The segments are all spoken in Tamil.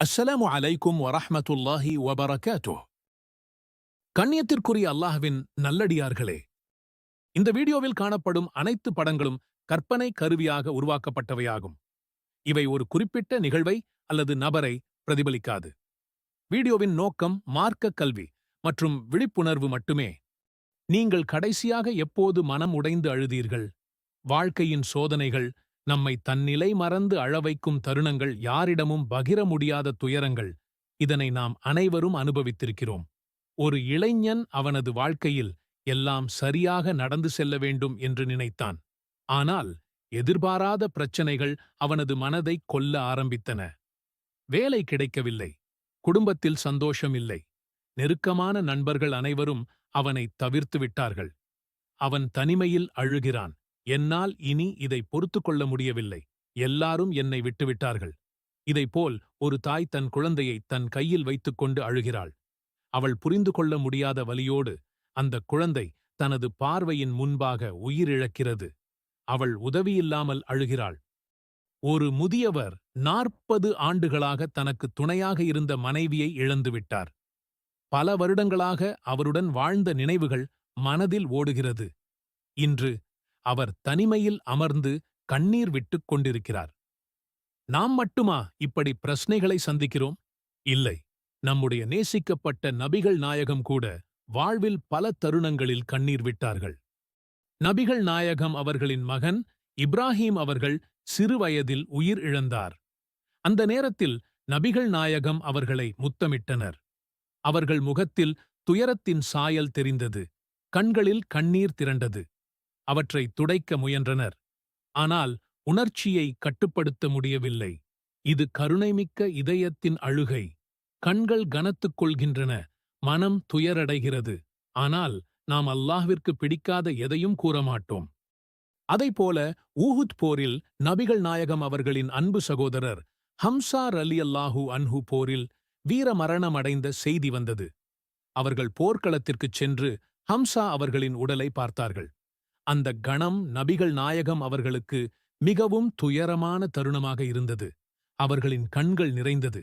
அஸ்ஸலாமு அலைக்கும் வரஹமத்துல்லாஹி வபரகாத்துஹ். கண்ணியத்திற்குரிய அல்லாஹ்வின் நல்லடியார்களே இந்த வீடியோவில் காணப்படும் அனைத்து படங்களும் கற்பனை கருவியாக உருவாக்கப்பட்டவையாகும். இவை ஒரு குறிப்பிட்ட நிகழ்வை அல்லது நபரை பிரதிபலிக்காது. வீடியோவின் நோக்கம் மார்க்க கல்வி மற்றும் விழிப்புணர்வு மட்டுமே. நீங்கள் கடைசியாக எப்போது மனம் உடைந்து அழுதீர்கள்? வாழ்க்கையின் சோதனைகள் நம்மை தன்னிலை மறந்து அழவைக்கும் தருணங்கள் யாரிடமும் பகிர முடியாத துயரங்கள். இதனை நாம் அனைவரும் அனுபவித்திருக்கிறோம். ஒரு இளைஞன் அவனது வாழ்க்கையில் எல்லாம் சரியாக நடந்து செல்ல வேண்டும் என்று நினைத்தான். ஆனால் எதிர்பாராத பிரச்சனைகள் அவனது மனதை கொல்ல ஆரம்பித்தன. வேலை கிடைக்கவில்லை. குடும்பத்தில் சந்தோஷம் இல்லை. நெருக்கமான நண்பர்கள் அனைவரும் அவனை தவிர்த்து விட்டார்கள். அவன் தனிமையில் அழுகிறான். என்னால் இனி இதை பொறுத்து கொள்ள முடியவில்லை. எல்லாரும் என்னை விட்டுவிட்டார்கள். இதைப்போல் ஒரு தாய் தன் குழந்தையை தன் கையில் வைத்துக்கொண்டு அழுகிறாள். அவள் புரிந்து கொள்ள முடியாத வலியோடு அந்த குழந்தை தனது பார்வையின் முன்பாக உயிரிழக்கிறது. அவள் உதவியில்லாமல் அழுகிறாள். ஒரு முதியவர் நாற்பது ஆண்டுகளாக தனக்கு துணையாக இருந்த மனைவியை இழந்துவிட்டார் பல வருடங்களாக அவருடன் வாழ்ந்த நினைவுகள் மனதில் ஓடுகிறது. இன்று அவர் தனிமையில் அமர்ந்து கண்ணீர் விட்டுக் கொண்டிருக்கிறார். நாம் மட்டுமா இப்படி பிரச்சனைகளை சந்திக்கிறோம்? இல்லை. நம்முடைய நேசிக்கப்பட்ட நபிகள் நாயகம் கூட வாழ்வில் பல தருணங்களில் கண்ணீர் விட்டார்கள். நபிகள் நாயகம் அவர்களின் மகன் இப்ராஹீம் அவர்கள் சிறுவயதில் உயிர் இழந்தார். அந்த நேரத்தில் நபிகள் நாயகம் அவர்களை முத்தமிட்டனர். அவர்கள் முகத்தில் துயரத்தின் சாயல் தெரிந்தது. கண்களில் கண்ணீர் திரண்டது. அவற்றை துடைக்க முயன்றனர். ஆனால் உணர்ச்சியை கட்டுப்படுத்த முடியவில்லை. இது கருணைமிக்க இதயத்தின் அழுகை. கண்கள் கனத்துக் கொள்கின்றன. மனம் துயரடைகிறது. ஆனால் நாம் அல்லாஹ்விற்கு பிடிக்காத எதையும் கூறமாட்டோம். அதைப்போல ஊஹுத் போரில் நபிகள் நாயகம் அவர்களின் அன்பு சகோதரர் ஹம்சார் அலி அல்லாஹூ அன்ஹு போரில் வீரமரணமடைந்த செய்தி வந்தது. அவர்கள் போர்க்களத்திற்குச் சென்று ஹம்சா அவர்களின் உடலை பார்த்தார்கள். அந்த கணம் நபிகள் நாயகம் அவர்களுக்கு மிகவும் துயரமான தருணமாக இருந்தது. அவர்களின் கண்கள் நிறைந்தது.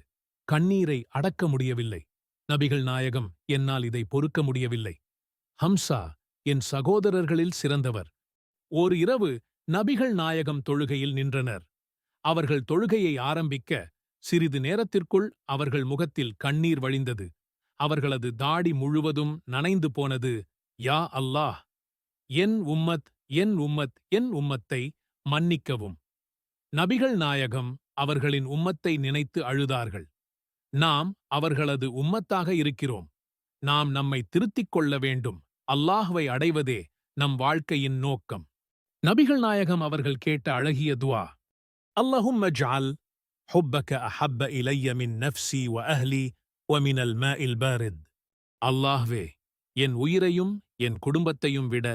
கண்ணீரை அடக்க முடியவில்லை. நபிகள் நாயகம் என்னால் இதை பொறுக்க முடியவில்லை. ஹம்சா என் சகோதரர்களில் சிறந்தவர். ஓர் இரவு நபிகள் நாயகம் தொழுகையில் நின்றனர். அவர்கள் தொழுகையை ஆரம்பிக்க சிறிது நேரத்திற்குள் அவர்கள் முகத்தில் கண்ணீர் வழிந்தது. அவர்களது தாடி முழுவதும் நனைந்து போனது யா அல்லாஹ்! என் உம்மத் என் உம்மத் என் உம்மத்தை மன்னிக்கவும் நபிகள் நாயகம் அவர்களின் உம்மத்தை நினைத்து அழுதார்கள் நாம் அவர்களது உம்மத்தாக இருக்கிறோம் நாம் நம்மை திருத்திக் கொள்ள வேண்டும் அல்லாஹ்வை அடைவதே நம் வாழ்க்கையின் நோக்கம் நபிகள் நாயகம் அவர்கள் கேட்ட அழகிய துவா اللهم اجعل حبك احب الي من نفسي واهلي ومن الماء البارد அல்லாஹ்வே என் உயிரையும் என் குடும்பத்தையும் விட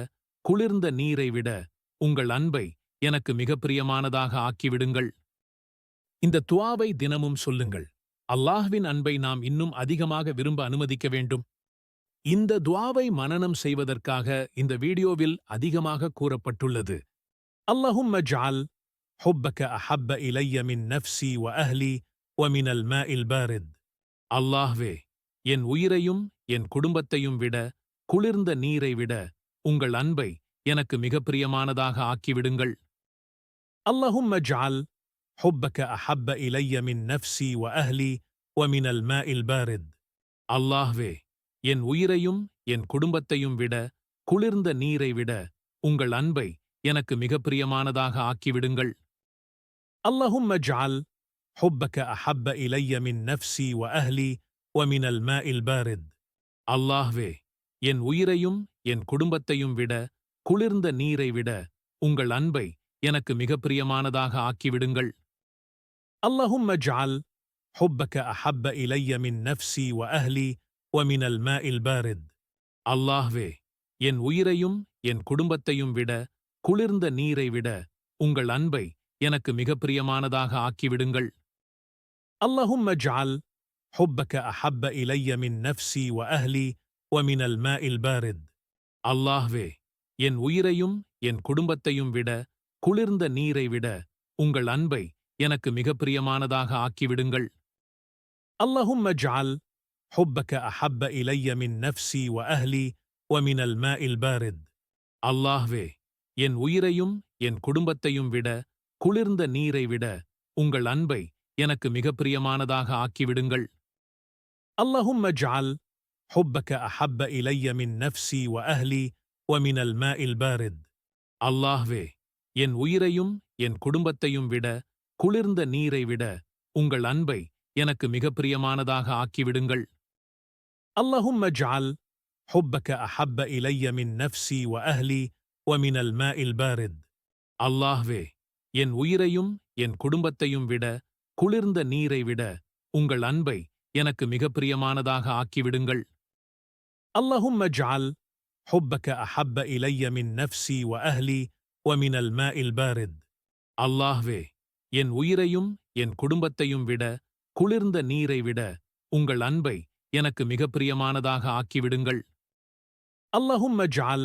குளிர்ந்த நீரை விட உங்கள் அன்பை எனக்கு மிகப்பிரியமானதாக ஆக்கிவிடுங்கள். இந்த துவாவை தினமும் சொல்லுங்கள். அல்லாஹ்வின் அன்பை நாம் இன்னும் அதிகமாக விரும்ப அனுமதிக்க வேண்டும். இந்த துவாவை மனனம் செய்வதற்காக இந்த வீடியோவில் அதிகமாக கூறப்பட்டுள்ளது. அல்லாஹும் ஜால் ஹொப்பக அஹப்ப இலைய மின் நஃப்சி வ அஹ்லி ஒமினல் மினல் ம இல் பாரித். அல்லாஹ்வே என் உயிரையும் என் குடும்பத்தையும் விட குளிர்ந்த நீரை விட உங்கள் அன்பை எனக்கு மிக பிரியமானதாக ஆக்கிவிடுங்கள் اللهم اجعل حبك احب الي من نفسي واهلي ومن الماء البارد அல்லாஹ்வே என் உயிரையும் என் குடும்பத்தையும் விட குளிர்ந்த நீரை விட உங்கள் அன்பை எனக்கு மிக பிரியமானதாக ஆக்கிவிடுங்கள் اللهم اجعل حبك احب الي من نفسي واهلي ومن الماء البارد அல்லாஹ்வே என் உயிரையும் என் குடும்பத்தையும் விட குளிர்ந்த நீரை விட உங்கள் அன்பை எனக்கு மிக பிரியமானதாக ஆக்கிவிடுங்கள் اللهم اجعل حبك احب الي من نفسي واهلي ومن الماء البارد அல்லாஹ்வே என் உயிரையும் என் குடும்பத்தையும் விட குளிர்ந்த நீரை விட உங்கள் அன்பை எனக்கு மிக பிரியமானதாக ஆக்கிவிடுங்கள் اللهم اجعل حبك احب الي من نفسي واهلي ومن الماء البارد அல்லாஹ்வே என் உயிரையும் என் குடும்பத்தையும் விட குளிர்ந்த நீரை விட உங்கள் அன்பை எனக்கு மிக பிரியமானதாக ஆக்கிவிடுங்கள் اللهم اجعل حبك احب الي من نفسي واهلي ومن الماء البارد அல்லாஹ்வே என் உயிரையும் என் குடும்பத்தையும் விட குளிர்ந்த நீரை விட உங்கள் அன்பை எனக்கு மிக பிரியமானதாக ஆக்கிவிடுங்கள் اللهم اجعل حبك احب الي من نفسي واهلي ومن الماء البارد அல்லாஹ்வே என் உயிரையும் என் குடும்பத்தையும் விட குளிர்ந்த நீரை விட உங்கள் அன்பை எனக்கு மிக பிரியமானதாக ஆக்கிவிடுங்கள் اللهم اجعل حبك احب الي من نفسي واهلي ومن الماء البارد அல்லாஹ்வே என் உயிரையும் என் குடும்பத்தையும் விட குளிர்ந்த நீரை விட உங்கள் அன்பை எனக்கு மிக பிரியமானதாக ஆக்கிவிடுங்கள் اللهم اجعل حبك احب الي من نفسي واهلي ومن الماء البارد அல்லாஹ்வே என் உயிரையும் என் குடும்பத்தையும் விட குளிர்ந்த நீரை விட உங்கள் அன்பை எனக்கு மிக பிரியமானதாக ஆக்கிவிடுங்கள் اللهم اجعل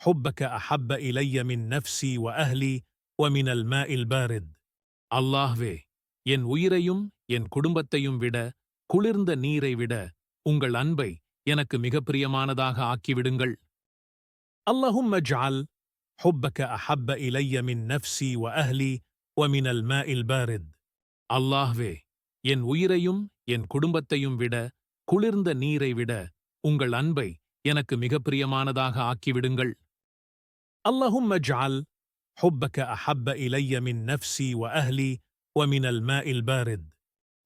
حبك احب الي من نفسي واهلي ومن الماء البارد அல்லாஹ்வே என் உயிரையும் என் குடும்பத்தையும் விட குளிர்ந்த நீரை விட உங்கள் அன்பை எனக்கு மிக பிரியமானதாக ஆக்கிவிடுங்கள் اللهم اجعل حبك احب الي من نفسي واهلي ومن الماء البارد அல்லாஹ்வே என் உயிரையும் என் குடும்பத்தையும் விட குளிர்ந்த நீரை விட உங்கள் அன்பை எனக்கு மிக பிரியமானதாக ஆக்கிவிடுங்கள் اللهم اجعل حبك احب الي من نفسي واهلي ومن الماء البارد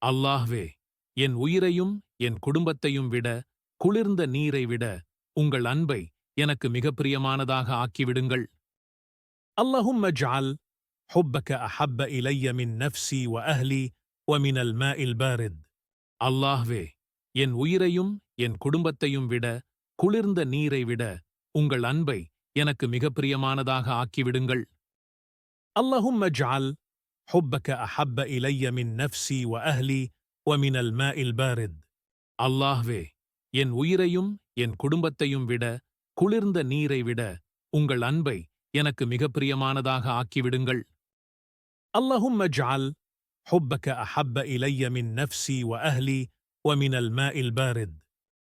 அல்லாஹ்வே என் உயிரையும் என் குடும்பத்தையும் விட குளிர்ந்த நீரை விட உங்கள் அன்பை எனக்கு மிக பிரியமானதாக ஆக்கிவிடுங்கள் اللهم اجعل حبك احب الي من نفسي واهلي ومن الماء البارد அல்லாஹ்வே என் உயிரையும் என் குடும்பத்தையும் விட குளிர்ந்த நீரை விட உங்கள் அன்பை எனக்கு மிக பிரியமானதாக ஆக்கிவிடுங்கள் اللهم اجعل حبك احب الي من نفسي واهلي ومن الماء البارد அல்லாஹ்வே என் உயிரையும் என் குடும்பத்தையும் விட குளிர்ந்த நீரை விட உங்கள் அன்பை எனக்கு மிக பிரியமானதாக ஆக்கிவிடுங்கள் اللهم اجعل حبك احب الي من نفسي واهلي ومن الماء البارد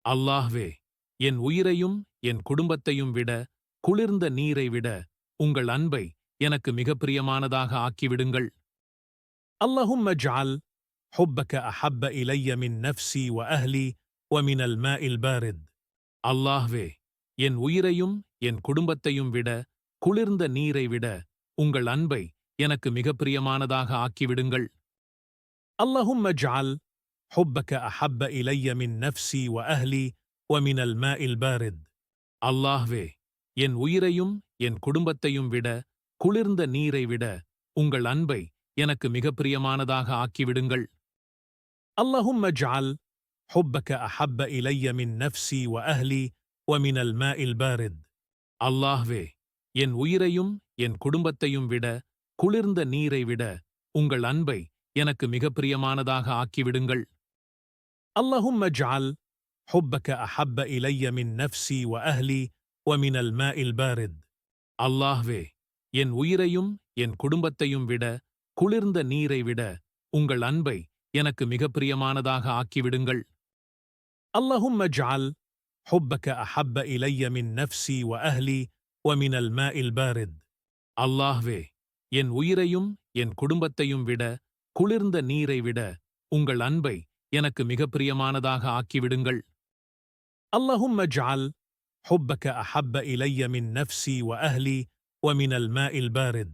அல்லாஹ்வே என் உயிரையும் என் குடும்பத்தையும் விட குளிர்ந்த நீரை விட உங்கள் அன்பை எனக்கு மிக பிரியமானதாக ஆக்கிவிடுங்கள் اللهم اجعل حبك احب الي من نفسي واهلي ومن الماء البارد அல்லாஹ்வே என் உயிரையும் என் குடும்பத்தையும் விட குளிர்ந்த நீரை விட உங்கள் அன்பை எனக்கு மிக பிரியமானதாக ஆக்கிவிடுங்கள் اللهم اجعل حبك احب الي من نفسي واهلي ومن الماء البارد அல்லாஹ்வே என் உயிரையும் என் குடும்பத்தையும் விட குளிர்ந்த நீரை விட உங்கள் அன்பை எனக்கு மிக பிரியமானதாக ஆக்கிவிடுங்கள் اللهم اجعل حبك احب الي من نفسي واهلي ومن الماء البارد அல்லாஹ்வே என் உயிரையும் என் குடும்பத்தையும் விட குளிர்ந்த நீரை விட உங்கள் அன்பை எனக்கு மிக பிரியமானதாக ஆக்கிவிடுங்கள் اللهم اجعل حبك احب الي من نفسي واهلي ومن الماء البارد அல்லாஹ்வே என் உயிரையும் என் குடும்பத்தையும் விட குளிர்ந்த நீரை விட உங்கள் அன்பை எனக்கு மிக பிரியமானதாக ஆக்கிவிடுங்கள் اللهم اجعل حبك احب الي من نفسي واهلي ومن الماء البارد அல்லாஹ்வே என் உயிரையும் என் குடும்பத்தையும் விட குளிர்ந்த நீரை விட உங்கள் அன்பை எனக்கு மிக பிரியமானதாக ஆக்கிவிடுங்கள் اللهم اجعل حبك احب الي من نفسي واهلي ومن الماء البارد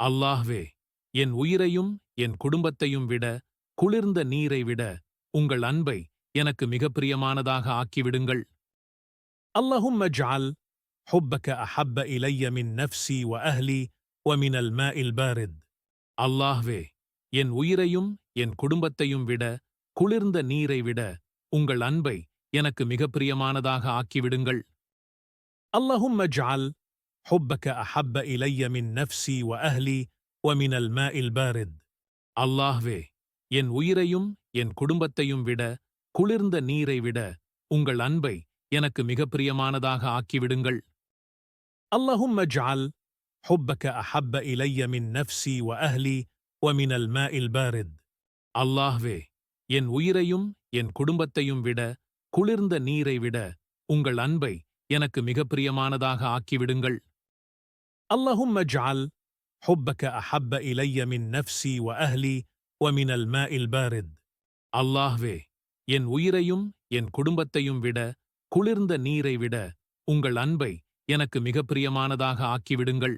அல்லாஹ்வே என் உயிரையும் என் குடும்பத்தையும் விட குளிர்ந்த நீரை விட உங்கள் அன்பை எனக்கு மிக பிரியமானதாக ஆக்கிவிடுங்கள் اللهم اجعل حبك احب الي من نفسي واهلي ومن الماء البارد அல்லாஹ்வே என் உயிரையும் என் குடும்பத்தையும் விட குளிர்ந்த நீரை விட உங்கள் அன்பை எனக்கு மிக பிரியமானதாக ஆக்கிவிடுங்கள் اللهم اجعل حبك احب الي من نفسي واهلي ومن الماء البارد அல்லாஹ்வே என் உயிரையும் என் குடும்பத்தையும் விட குளிர்ந்த நீரை விட உங்கள் அன்பை எனக்கு மிக பிரியமானதாக ஆக்கிவிடுங்கள் اللهم اجعل حبك احب الي من نفسي واهلي ومن الماء البارد அல்லாஹ்வே என் உயிரையும் என் குடும்பத்தையும் விட குளிர்ந்த நீரை விட உங்கள் அன்பை எனக்கு மிக பிரியமானதாக ஆக்கிவிடுங்கள் اللهم اجعل حبك احب الي من نفسي واهلي ومن الماء البارد அல்லாஹ்வே என் உயிரையும் என் குடும்பத்தையும் விட குளிர்ந்த நீரை விட உங்கள் அன்பை எனக்கு மிக பிரியமானதாக ஆக்கிவிடுங்கள்.